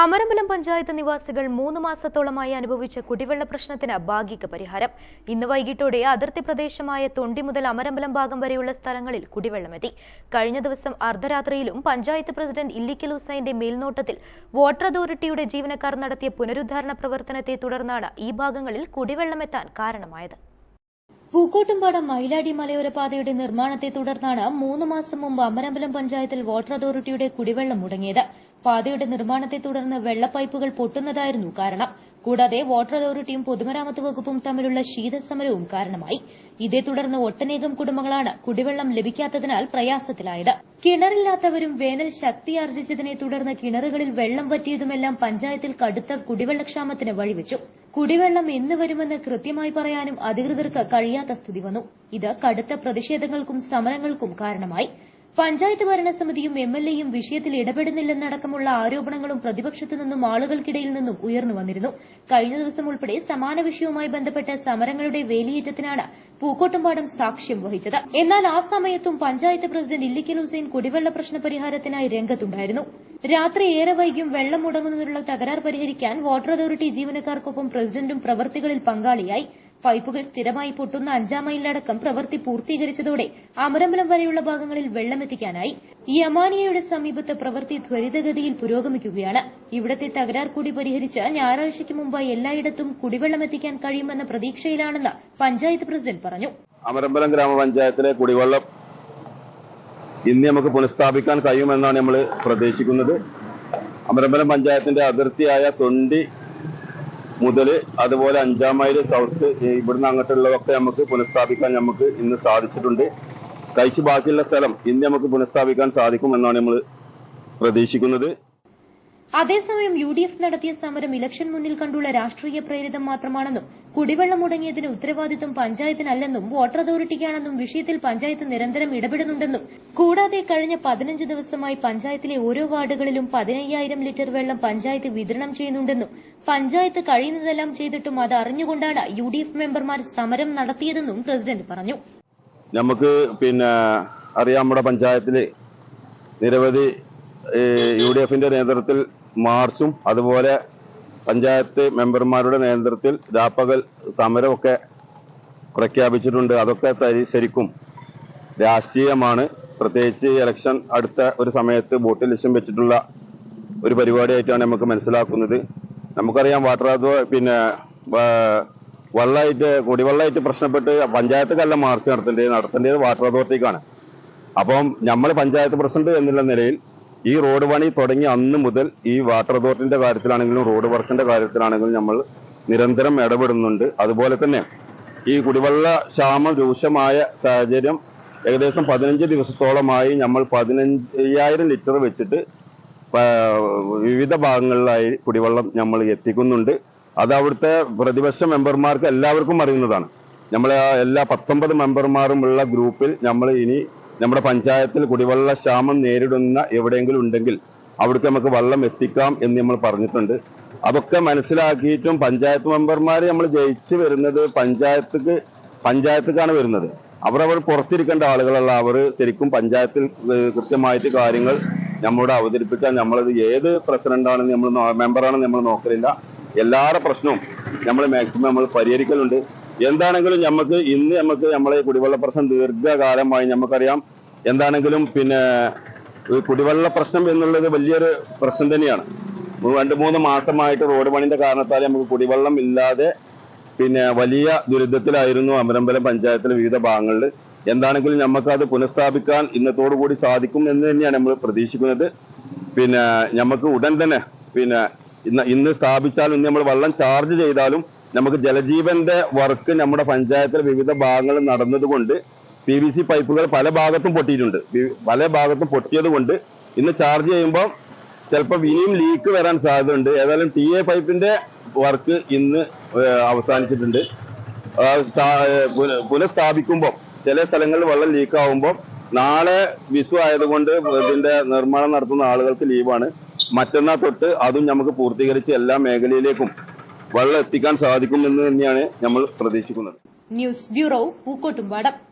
അമരമ്പലം പഞ്ചായത്ത് നിവാസികൾ മൂന്ന് മാസത്തോളമായി അനുഭവിച്ച കുടിവെള്ള പ്രശ്നത്തിന് ഭാഗിക പരിഹാരം. ഇന്ന് വൈകിട്ടോടെ അതിർത്തി പ്രദേശമായ തൊണ്ടി മുതൽ അമരമ്പലം ഭാഗം വരെയുള്ള സ്ഥലങ്ങളിൽ കുടിവെള്ളമെത്തി കഴിഞ്ഞ ദിവസം അർദ്ധരാത്രിയിലും പഞ്ചായത്ത് പ്രസിഡന്റ് ഇല്ലിക്കൽ ഹുസൈന്റെ മേൽനോട്ടത്തിൽ വാട്ടർ അതോറിറ്റിയുടെ ജീവനക്കാർ നടത്തിയ പുനരുദ്ധാരണ പ്രവർത്തനത്തെ തുടർന്നാണ് ഈ ഭാഗങ്ങളിൽ കുടിവെള്ളമെത്താൻ കാരണമായത്. പൂക്കോട്ടുംപാടം മയിലാടി മലയോര പാതയുടെ നിർമ്മാണത്തെ തുടർന്നാണ് മൂന്ന് മാസം മുമ്പ് അമരമ്പലം പഞ്ചായത്തിൽ വാട്ടർ അതോറിറ്റിയുടെ കുടിവെള്ളം മുടങ്ങിയത്. പാതയുടെ നിർമ്മാണത്തെ തുടർന്ന് വെള്ളപ്പൈപ്പുകൾ പൊട്ടുന്നതായിരുന്നു കാരണം. കൂടാതെ വാട്ടർ അതോറിറ്റിയും പൊതുമരാമത്ത് വകുപ്പും തമ്മിലുള്ള ശീതസമരവും കാരണമായി. ഇതേ തുടർന്ന് ഒട്ടനേകം കുടുംബങ്ങളാണ് കുടിവെള്ളം ലഭിക്കാത്തതിനാൽ പ്രയാസത്തിലായത്. കിണറില്ലാത്തവരും വേനൽ ശക്തിയാർജിച്ചതിനെ തുടർന്ന് കിണറുകളിൽ വെള്ളം വറ്റിയതുമെല്ലാം പഞ്ചായത്തിൽ കടുത്ത കുടിവെള്ളക്ഷാമത്തിന് വഴിവെച്ചു. കുടിവെള്ളം എന്ന് വരുമെന്ന് കൃത്യമായി പറയാനും അധികൃതർക്ക് കഴിയാത്ത സ്ഥിതി വന്നു. ഇത് കടുത്ത പ്രതിഷേധങ്ങൾക്കും സമരങ്ങൾക്കും കാരണമായി. പഞ്ചായത്ത് ഭരണസമിതിയും എം എൽ എയും വിഷയത്തിൽ ഇടപെടുന്നില്ലെന്നടക്കമുള്ള ആരോപണങ്ങളും പ്രതിപക്ഷത്തു നിന്നും ആളുകൾക്കിടയിൽ നിന്നും ഉയർന്നു വന്നിരുന്നു. കഴിഞ്ഞ ദിവസം ഉൾപ്പെടെ സമാന വിഷയവുമായി ബന്ധപ്പെട്ട സമരങ്ങളുടെ വേലിയേറ്റത്തിനാണ് പൂക്കോട്ടുംപാടം സാക്ഷ്യം വഹിച്ചത്. എന്നാൽ ആ സമയത്തും പഞ്ചായത്ത് പ്രസിഡന്റ് ഇല്ലിക്കൽ ഹുസൈൻ കുടിവെള്ള പ്രശ്ന പരിഹാരത്തിനായി രംഗത്തുണ്ടായിരുന്നു. രാത്രി ഏറെ വൈകിയും വെള്ളം മുടങ്ങുന്നതിനുള്ള തകരാർ പരിഹരിക്കാൻ വാട്ടർ അതോറിറ്റി ജീവനക്കാർക്കൊപ്പം പ്രസിഡന്റും പ്രവർത്തികളിൽ പങ്കാളിയായി. പൈപ്പുകൾ സ്ഥിരമായി പൊട്ടുന്ന അഞ്ചാം മൈലിലടക്കം പ്രവൃത്തി പൂർത്തീകരിച്ചതോടെ അമരമ്പലം വരെയുള്ള ഭാഗങ്ങളിൽ വെള്ളമെത്തിക്കാനായി യമാനിയയുടെ സമീപത്തെ പ്രവൃത്തി ത്വരിതഗതിയിൽ പുരോഗമിക്കുകയാണ്. ഇവിടത്തെ തകരാർ കൂടി പരിഹരിച്ച് ഞായറാഴ്ചയ്ക്ക് മുമ്പ് എല്ലായിടത്തും കുടിവെള്ളമെത്തിക്കാൻ കഴിയുമെന്ന പ്രതീക്ഷയിലാണെന്ന് പഞ്ചായത്ത് പ്രസിഡന്റ് പറഞ്ഞു. അമരമ്പലം ഗ്രാമപഞ്ചായത്തിലെ കുടിവെള്ളം ഇന്ന് നമുക്ക് പുനഃസ്ഥാപിക്കാൻ കഴിയുമെന്നാണ് നമ്മൾ പ്രതീക്ഷിക്കുന്നത്. അമരമ്പലം പഞ്ചായത്തിന്റെ അതിർത്തിയായ തൊണ്ടി മുതൽ അതുപോലെ അഞ്ചാം മൈൽ സൗത്ത് ഇവിടുന്ന് അങ്ങോട്ടുള്ളതൊക്കെ നമുക്ക് പുനഃസ്ഥാപിക്കാൻ നമുക്ക് ഇന്ന് സാധിച്ചിട്ടുണ്ട്. കഴിച്ച് ബാക്കിയുള്ള സ്ഥലം ഇന്ന് നമുക്ക് പുനഃസ്ഥാപിക്കാൻ സാധിക്കുമെന്നാണ് നമ്മൾ പ്രതീക്ഷിക്കുന്നത്. അതേസമയം യു ഡി എഫ് നടത്തിയ സമരം ഇലക്ഷൻ മുന്നിൽ കണ്ടുള്ള രാഷ്ട്രീയ പ്രേരിതം മാത്രമാണെന്നും കുടിവെള്ളം മുടങ്ങിയതിന് ഉത്തരവാദിത്വം പഞ്ചായത്തിനല്ലെന്നും വാട്ടർ അതോറിറ്റിക്കാണെന്നും വിഷയത്തിൽ പഞ്ചായത്ത് നിരന്തരം ഇടപെടുന്നുണ്ടെന്നും കൂടാതെ കഴിഞ്ഞ പതിനഞ്ച് ദിവസമായി പഞ്ചായത്തിലെ ഓരോ വാർഡുകളിലും പതിനയ്യായിരം ലിറ്റർ വെള്ളം പഞ്ചായത്ത് വിതരണം ചെയ്യുന്നുണ്ടെന്നും പഞ്ചായത്ത് കഴിയുന്നതെല്ലാം ചെയ്തിട്ടും അത് അറിഞ്ഞുകൊണ്ടാണ് യു ഡി എഫ് മെമ്പർമാർ സമരം നടത്തിയതെന്നും പ്രസിഡന്റ് പറഞ്ഞു. നമുക്ക് പിന്നെ അറിയാം നമ്മുടെ പഞ്ചായത്തിൽ നിരവധി യു ഡി എഫിന്റെ നേതൃത്വത്തിൽ മാർച്ചും അതുപോലെ പഞ്ചായത്ത് മെമ്പർമാരുടെ നേതൃത്വത്തിൽ രാപ്പകൽ സമരമൊക്കെ പ്രഖ്യാപിച്ചിട്ടുണ്ട്. അതൊക്കെ തരി ശരിക്കും രാഷ്ട്രീയമാണ്. പ്രത്യേകിച്ച് ഇലക്ഷൻ അടുത്ത ഒരു സമയത്ത് വോട്ട് ലക്ഷ്യം വെച്ചിട്ടുള്ള ഒരു പരിപാടിയായിട്ടാണ് നമുക്ക് മനസ്സിലാക്കുന്നത്. നമുക്കറിയാം വാട്ടർ അതോ പിന്നെ വെള്ളമായിട്ട് കുടിവെള്ളമായിട്ട് പ്രശ്നപ്പെട്ട് പഞ്ചായത്തുകല്ല മാർച്ച് നടത്തേണ്ടത്. നടത്തേണ്ടത് വാട്ടർ അതോറിറ്റിക്കാണ്. അപ്പം നമ്മൾ പഞ്ചായത്ത് പ്രസിഡന്റ് എന്നുള്ള നിലയിൽ ഈ റോഡ് പണി തുടങ്ങി അന്ന് മുതൽ ഈ വാട്ടർ അതോറിറ്റിന്റെ കാര്യത്തിലാണെങ്കിലും റോഡ് വർക്കിന്റെ കാര്യത്തിലാണെങ്കിലും നമ്മൾ നിരന്തരം ഇടപെടുന്നുണ്ട്. അതുപോലെ തന്നെ ഈ കുടിവെള്ള ക്ഷാമം രൂക്ഷമായ സാഹചര്യം ഏകദേശം പതിനഞ്ച് ദിവസത്തോളമായി നമ്മൾ പതിനഞ്ചയ്യായിരം ലിറ്റർ വെച്ചിട്ട് വിവിധ ഭാഗങ്ങളിലായി കുടിവെള്ളം നമ്മൾ എത്തിക്കുന്നുണ്ട്. അത് അവിടുത്തെ പ്രതിപക്ഷ മെമ്പർമാർക്ക് എല്ലാവർക്കും അറിയുന്നതാണ്. നമ്മളെ എല്ലാ പത്തൊമ്പത് മെമ്പർമാരും ഉള്ള ഗ്രൂപ്പിൽ നമ്മൾ ഇനി നമ്മുടെ പഞ്ചായത്തിൽ കുടിവെള്ള ക്ഷാമം നേരിടുന്ന എവിടെയെങ്കിലും ഉണ്ടെങ്കിൽ അവിടേക്ക് നമുക്ക് വെള്ളം എത്തിക്കാം എന്ന് നമ്മൾ പറഞ്ഞിട്ടുണ്ട്. അതൊക്കെ മനസ്സിലാക്കിയിട്ടും പഞ്ചായത്ത് മെമ്പർമാർ നമ്മൾ ജയിച്ചു വരുന്നത് പഞ്ചായത്തുക്ക് പഞ്ചായത്തുക്കാണ് വരുന്നത്. അവരവർ പുറത്തിരിക്കേണ്ട ആളുകളല്ല. അവർ ശരിക്കും പഞ്ചായത്തിൽ കൃത്യമായിട്ട് കാര്യങ്ങൾ നമ്മളോട് അവതരിപ്പിക്കാൻ നമ്മളത് ഏത് പ്രസിഡന്റാണെന്ന് നമ്മൾ മെമ്പറാണെന്ന് നമ്മൾ നോക്കലില്ല. എല്ലാവരുടെ പ്രശ്നവും നമ്മൾ മാക്സിമം നമ്മൾ പരിഹരിക്കലുണ്ട്. എന്താണെങ്കിലും നമുക്ക് ഇന്ന് നമുക്ക് നമ്മളെ കുടിവെള്ള പ്രശ്നം ദീർഘകാലമായി നമുക്കറിയാം എന്താണെങ്കിലും പിന്നെ കുടിവെള്ള പ്രശ്നം എന്നുള്ളത് വലിയൊരു പ്രശ്നം തന്നെയാണ്. രണ്ട് മൂന്ന് മാസമായിട്ട് റോഡ് പണിന്റെ കാരണത്താൽ നമുക്ക് കുടിവെള്ളം ഇല്ലാതെ പിന്നെ വലിയ ദുരിതത്തിലായിരുന്നു അമരമ്പലം പഞ്ചായത്തിലെ വിവിധ ഭാഗങ്ങളിൽ. എന്താണെങ്കിലും നമുക്ക് അത് പുനഃസ്ഥാപിക്കാൻ കൂടി സാധിക്കും എന്ന് തന്നെയാണ് നമ്മൾ പ്രതീക്ഷിക്കുന്നത്. പിന്നെ നമുക്ക് ഉടൻ തന്നെ പിന്നെ ഇന്ന് ഇന്ന് സ്ഥാപിച്ചാലും ഇന്ന് നമ്മൾ വെള്ളം ചാർജ് ചെയ്താലും നമുക്ക് ജലജീവന്റെ വർക്ക് നമ്മുടെ പഞ്ചായത്തിലെ വിവിധ ഭാഗങ്ങളിൽ നടന്നതുകൊണ്ട് പി വി സി പൈപ്പുകൾ പല ഭാഗത്തും പൊട്ടിയിട്ടുണ്ട്. പല ഭാഗത്തും പൊട്ടിയത് കൊണ്ട് ഇന്ന് ചാർജ് ചെയ്യുമ്പോൾ ചിലപ്പോൾ ഇനിയും ലീക്ക് വരാൻ സാധ്യതയുണ്ട്. ഏതായാലും ടി എ പൈപ്പിന്റെ വർക്ക് ഇന്ന് അവസാനിച്ചിട്ടുണ്ട്. പുനഃസ്ഥാപിക്കുമ്പോൾ ചില സ്ഥലങ്ങളിൽ വെള്ളം ലീക്ക് ആവുമ്പോൾ നാളെ വിഷു ആയതുകൊണ്ട് ഇതിന്റെ നിർമ്മാണം നടത്തുന്ന ആളുകൾക്ക് ലീവാണ് മറ്റന്നാൾ തൊട്ട് അതും നമുക്ക് പൂർത്തീകരിച്ച് എല്ലാ മേഖലയിലേക്കും വെള്ളം എത്തിക്കാൻ സാധിക്കുമെന്ന് തന്നെയാണ് നമ്മൾ പ്രതീക്ഷിക്കുന്നത്. News bureau Pookkottumpadam.